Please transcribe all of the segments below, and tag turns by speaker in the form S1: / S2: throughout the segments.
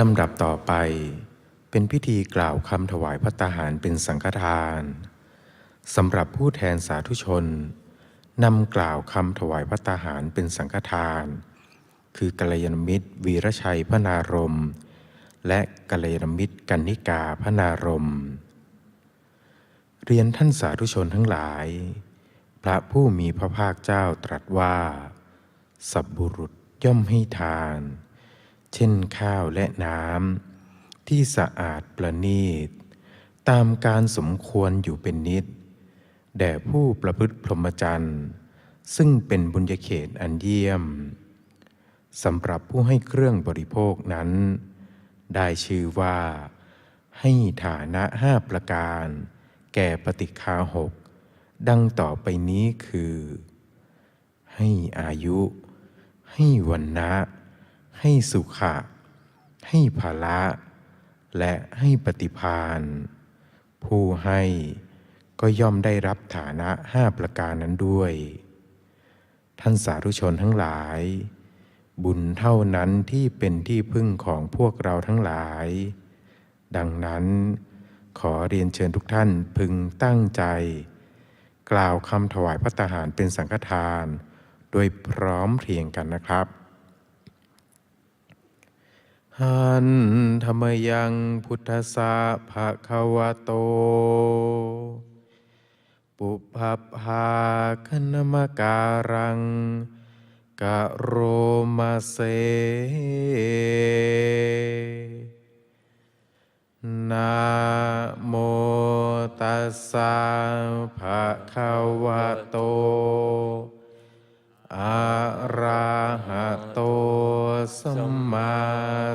S1: ลำดับต่อไป เป็นพิธีกล่าวคำถวายพัตตาหารเป็นสังฆทานสำหรับผู้แทนสาธุชนนำกล่าวคำถวายพัตตาหารเป็นสังฆทาน คือกัลยาณมิตร วีรชัยพนารมณ์และกัลยาณมิตรกันนิกาพนารมณ์เรียนท่านสาธุชนทั้งหลาย พระผู้มีพระภาคเจ้าตรัสว่า สับบุรุษย่อมให้ทาน เช่นข้าวและน้ำที่สะอาดประณีต ตามการสมควรอยู่เป็นนิด แด่ผู้ประพฤติพรหมจรรย์ซึ่งเป็นบุญญเขตอันเยี่ยมสำหรับผู้ให้เครื่องบริโภคนั้น ได้ชื่อว่า ให้ฐานะห้าประการ แก่ปฏิคาหก ดังต่อไปนี้คือ ให้อายุ ให้วันนะ ให้สุขะ ให้ภาละ และให้ปฏิพานผู้ให้ก็ย่อมได้รับฐานะห้าประการนั้นด้วย ท่านสาธุชนทั้งหลาย บุญเท่านั้นที่เป็นที่พึ่งของพวกเราทั้งหลาย ดังนั้น ขอเรียนเชิญทุกท่านพึงตั้งใจ กล่าวคำถวายพระตาหารเป็นสังฆทาน โดยพร้อมเพรียงกันนะครับ หันธรรมยังพุทธสาภะคะวะโต ปุพพาคณมการังกะโรมาเซนะโมตัสสะภะคะวะโตอะระหะโตสัมมา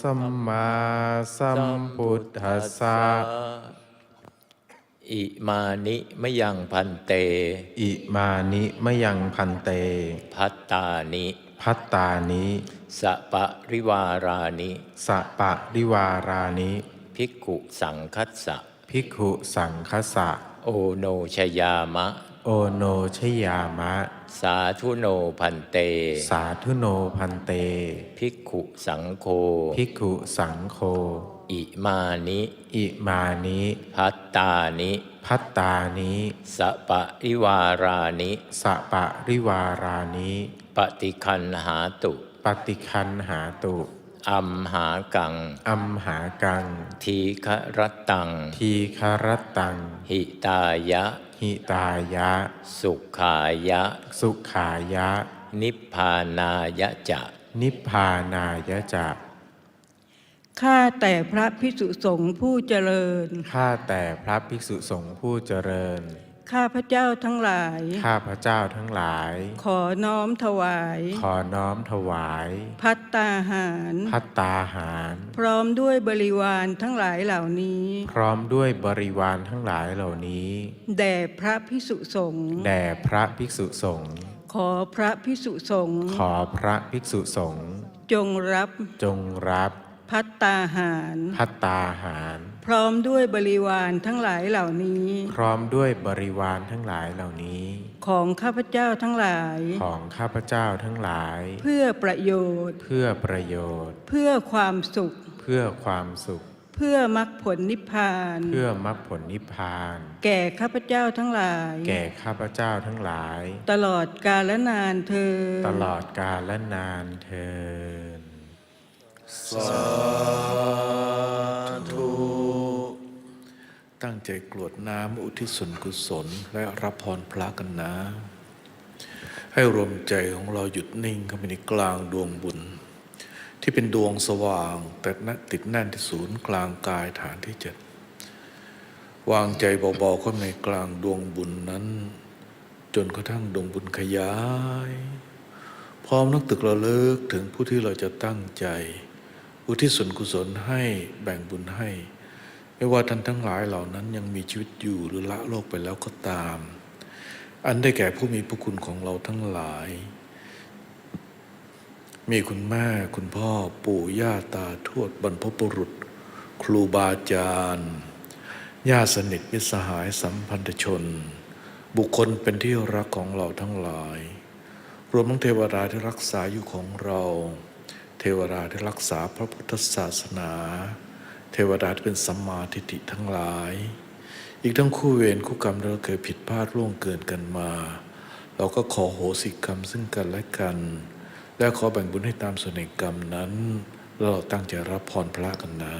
S1: สัมมาสัมพุทธัสสะ
S2: อิมานิมะยังพันเต
S1: อิมานิมะยังพันเต
S2: พัตตานิ
S1: พัตตานิ
S2: สะปะริวารานิ
S1: สะปะริวารานิ
S2: ภิกขุสังคัสสะ
S1: ภิกขุสังคสะ
S2: โอโนชยามะ
S1: โอโนชยามะ
S2: สาธุโนพันเต
S1: สาธุโนพันเต
S2: ภิกขุสังโฆ
S1: ภิกขุสังโฆ
S2: อิมานิ
S1: อิมานิ
S2: พัตตานิ
S1: พัตตานิ
S2: สะปะริวารานิ
S1: สะปะริวารานิ
S2: ปฏิคันหาตุ
S1: ปฏิคันหาตุ
S2: อัมหากัง
S1: อัมหากัง
S2: ทีฆรัตตัง
S1: ทีคารตัง
S2: หิตายะ
S1: หิตายะ
S2: สุขายะ
S1: สุขายะ
S2: นิพพานายะจะ
S1: นิพพานายะจะ
S3: ข้าแต่พระพิสุสงฆ์ผู้เจริญ
S1: ข้าแต่พระภิกษุสงฆ์ผู้เจริญ
S3: ข้าพระเจ้าทั้งหลาย
S1: ข้าพระเจ้าทั้งหลาย
S3: ขอน้อมถวาย
S1: ขอน้อมถวาย
S3: พัตตาหาร
S1: พัตตาหาร
S3: พร้อมด้วยบริวารทั้งหลายเหล่านี้
S1: พร้อมด้วยบริวารทั้งหลายเหล่านี้
S3: แด่พระพิสุสงฆ์
S1: แด่พระภิกษุสงฆ์
S3: ขอพระพิสุสงฆ์
S1: ขอพระภิกษุสงฆ์
S3: จงรับ
S1: จงรับ
S3: พัตตาหาร
S1: พัตตาหาร
S3: พร้อมด้วยบริวารทั้งหลายเหล่านี้
S1: พร้อมด้วยบริวารทั้งหลายเหล่านี้
S3: ของข้าพเจ้าทั้งหลาย
S1: ของข้าพเจ้าทั้งหลาย
S3: เพื่อประโยชน์
S1: เพื่อประโยชน์
S3: เพื่อความสุข
S1: เพื่อความสุข
S3: เพื่อมรรคผลนิพพาน
S1: เพื่อมรรคผลนิพพาน
S3: แก่ข้าพเจ้าทั้งหลาย
S1: แก่ข้าพเจ้าทั้งหลาย
S3: ตลอดกาลนานเธอญ
S1: ตลอดกาลและนานเทิน
S4: ตั้งใจกรวดน้ำอุทิศส่วนกุศลและรับพรพระกันนะ ให้รวมใจของเราหยุดนิ่งเข้าไปในกลางดวงบุญ ที่เป็นดวงสว่าง แต่นติดแน่นที่ศูนย์กลางกายฐานที่เจ็ดวางใจเบาๆเข้าในกลางดวงบุญนั้น จนกระทั่งดวงบุญขยาย พร้อมนักตึกระลึกถึงผู้ที่เราจะตั้งใจ อุทิศส่วนกุศลให้แบ่งบุญให้ ไม่ว่าท่านทั้งหลายเหล่านั้นยังมีชีวิตอยู่หรือละโลกไปแล้วก็ตาม อันได้แก่ผู้มีพระคุณของเราทั้งหลาย มีคุณแม่คุณพ่อปู่ย่าตาทวดบรรพบุรุษ ครูบาอาจารย์ญาติสนิทมิตรสหายสัมพันธชน บุคคลเป็นที่รักของเราทั้งหลาย รวมทั้งเทวดาที่รักษาอยู่ของเรา เทวดาที่รักษาพระพุทธศาสนา เทวดาที่เป็นสัมมาทิฏฐิทั้งหลาย อีกทั้งคู่เวรคู่กรรมที่เราเคยผิดพลาดล่วงเกินกันมา เราก็ขอโหสิกรรมซึ่งกันและกัน และขอแบ่งบุญให้ตามส่วนแห่งกรรมนั้น เราตั้งใจรับพรพระกันนะ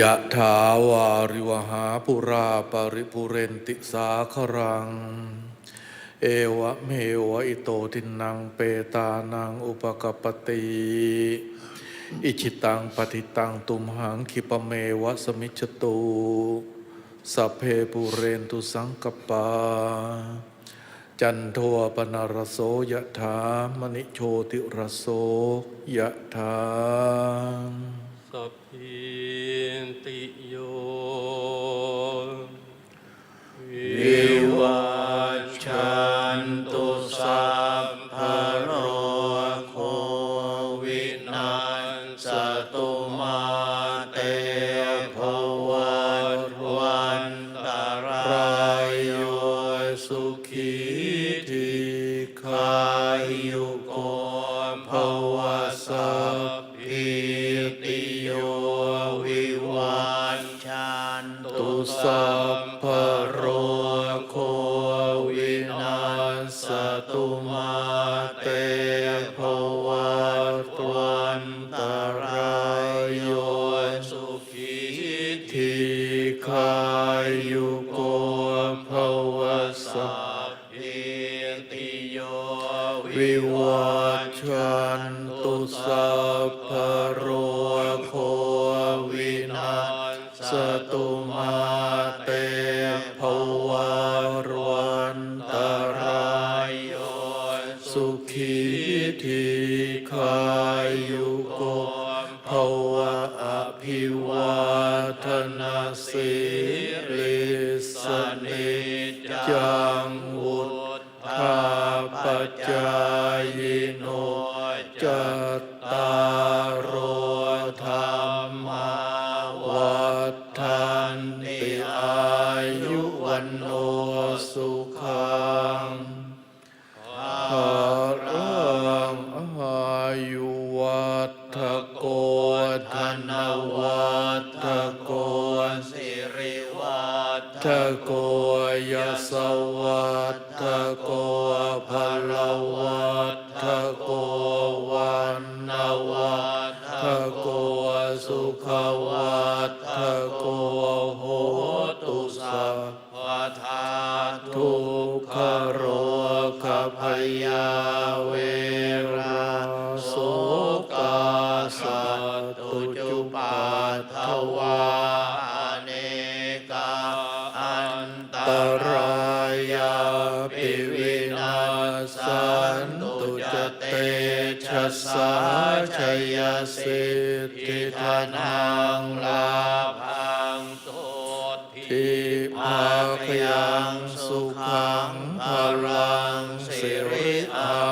S4: ยะถาวาริวหาปุราปริปุเรนติสาครัง เอวะเมวะอิโตทินังเปตานังอุปกปปติอิชิตังปฏิตังตุมหังคิปเมวะสมิจจตุสัพเพปุเรนตุสังกปา จันโทปนารโสยะถามณิโชติรโสยะถา
S5: สัพพิติโย โยวิวัชชันตุสัพพะโรโควินัสตุมาเตภวัตวันตรายโยสุขีทีขายุโกภวสัพพิติโยวิวัชชันตุสัพพะโร จังวุธาปจายโนจัตตารโอธรรมาวัฏันติอายุวันโนสุขังภารังอายุวัฏโกธนวัฏโกสิริวัฏโก ยสวัตโกภลวา พลังสิริอา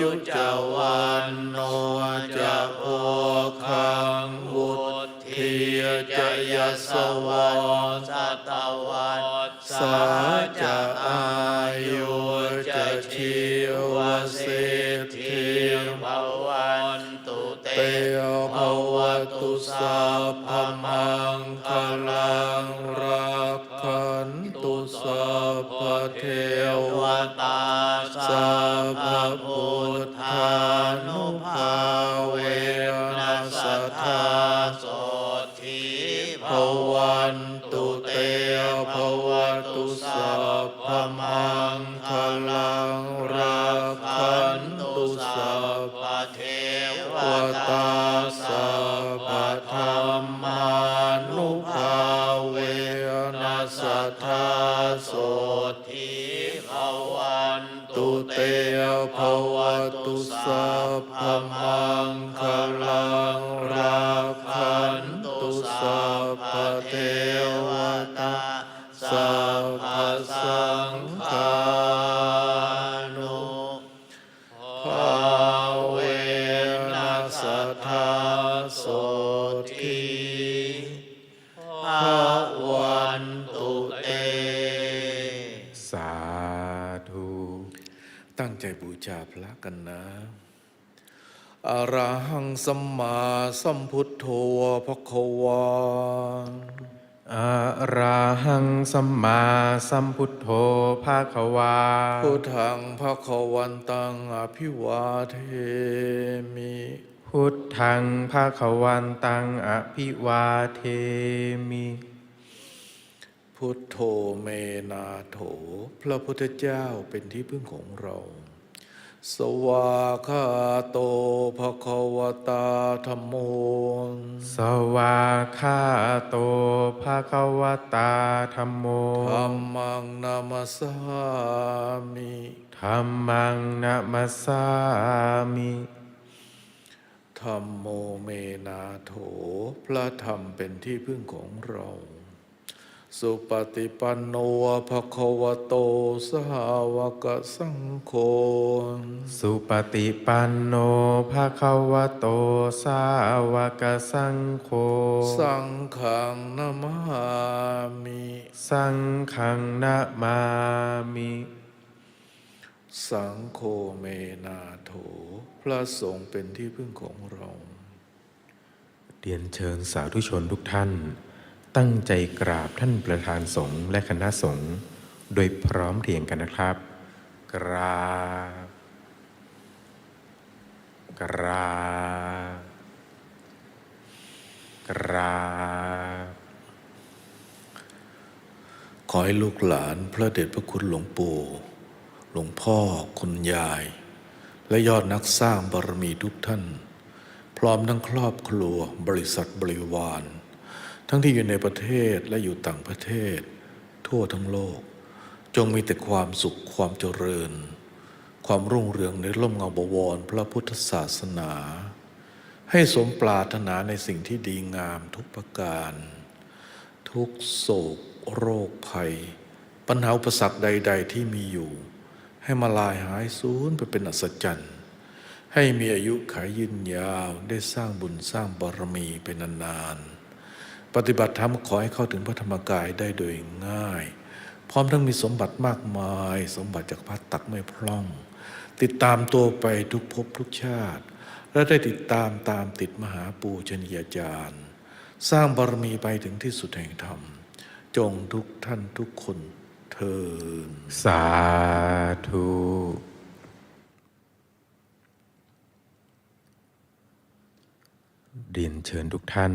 S5: ยุจวันโนจะโอคังวุธียจะยสวะสตวันสาจะอายุจะชีวสิทธิภวันตุเตภวตุสัพพมังคลังรักขันตุสัพพเท ตา
S4: บูชาพระกันนะอะระหังสัมมาสัมพุทโธภควา
S1: อะระหังสัมมาสัมพุทโธภาควา
S4: พุทธังภควันตังอภิวาเทมิ
S1: พุทธังภาควันตังอภิวาเทมิ
S4: พุทโธเมนาโถ พระพุทธเจ้าเป็นที่พึ่งของเรา สวาคาโตภควตาธรรมโม
S1: สวาคาโตภาควตาธรรมโม
S4: ธรรมังนามาสามิ
S1: ธรรมังนะมัสสามิ
S4: ธรรมโมเมนาโถ พระธรรมเป็นที่พึ่งของเรา สุปฏิปันโนภควโตสาวกสังโฆ
S1: สุปฏิปันโนภาควโตสาวกสังโฆ
S4: สังฆังนามามิ
S1: สังฆังนะมามิ
S4: สังโฆเมนาโถ พระสงฆ์เป็นที่พึ่งของเรา
S1: เรียนเชิญสาธุชนทุกท่าน ตั้งใจกราบท่านประธานสงฆ์และคณะสงฆ์โดยพร้อมเพรียงกันนะครับ กราบ กราบ กราบ
S4: ขอให้ลูกหลานพระเดชพระคุณหลวงปู่ หลวงพ่อคุณยาย และยอดนักสร้างบารมีทุกท่าน พร้อมทั้งครอบครัวบริษัทบริวาร ทั้งที่อยู่ในประเทศและอยู่ต่างประเทศ ทั่วทั้งโลก จงมีแต่ความสุขความเจริญ ความรุ่งเรืองในร่มเงาบวรพระพุทธศาสนา ให้สมปรารถนาในสิ่งที่ดีงามทุกประการ ทุกโศก โรคภัย ปัญหาอุปสรรคใด ๆ ที่มีอยู่ ให้มาลายหายสูญไปเป็นอัศจรรย์ให้มีอายุขายยืนยาวได้สร้างบุญสร้างบารมีเป็นนานๆ ปฏิบัติธรรมขอให้เข้าถึงพระธรรมกายได้โดยง่าย พร้อมทั้งมีสมบัติมากมาย สมบัติจากพัดตักไม่พร่อง ติดตามตัวไปทุกภพทุกชาติ และได้ติดตามตามติดมหาปูชนียาจารย์ สร้างบารมีไปถึงที่สุดแห่งธรรม จงทุกท่านทุกคนเทิน
S1: สาธุเรียนเชิญทุกท่าน